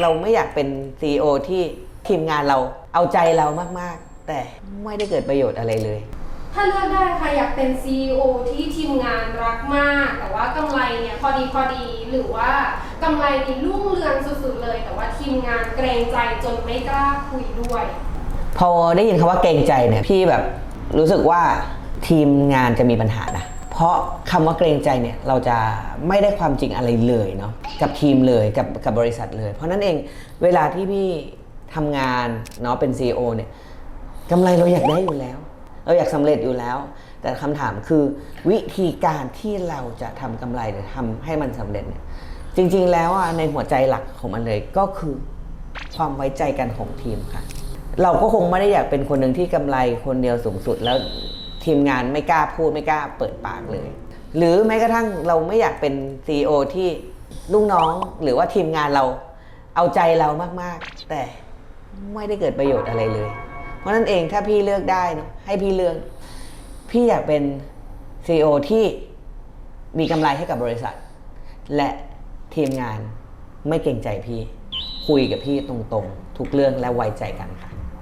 เราไม่อยากเป็น CEO ที่ทีมงานเราเอาใจเรามากๆ แต่ไม่ได้เกิดประโยชน์อะไรเลย ถ้าเลือกได้ค่ะอยากเป็น CEO ที่ทีมงานรักมาก แต่ว่ากำไรเนี่ยพอดีพอดีหรือว่ากำไรนี่รุ่งเรืองสุดๆเลย แต่ว่าทีมงานเกรงใจจนไม่กล้าคุยด้วย พอได้ยินคำว่าเกรงใจเนี่ยพี่แบบรู้สึกว่าทีมงานจะมีปัญหานะ เพราะคำว่าเกรงใจเนี่ยเราจะไม่ได้ความจริงอะไรเลยเนาะกับทีมเลยกับกับบริษัทเลย เพราะนั้นเองเวลาที่พี่ทำงานเนาะเป็น CEO เนี่ยกำไรเราอยากได้อยู่แล้ว เราอยากสำเร็จอยู่แล้ว แต่คำถามคือวิธีการที่เราจะทำกำไรหรือทำให้มันสำเร็จเนี่ยจริงๆแล้วอะในหัวใจหลักของมันเลยก็คือความไว้ใจกันของทีมค่ะ เราก็คงไม่ได้อยากเป็นคนหนึ่งที่กำไรคนเดียวสูงสุดแล้ว ทีมงานไม่กล้าพูดไม่กล้าเปิดปากเลย หรือแม้กระทั่งเราไม่อยากเป็น CEO ที่ลูกน้องหรือว่าทีมงานเราเอาใจเรามากๆ แต่ไม่ได้เกิดประโยชน์อะไรเลย เพราะนั้นเองถ้าพี่เลือกได้นะให้พี่เลือก พี่อยากเป็น CEO ที่มีกำไรให้กับบริษัท และทีมงานไม่เกรงใจพี่ คุยกับพี่ตรงๆ ทุกเรื่องและไว้ใจกันค่ะ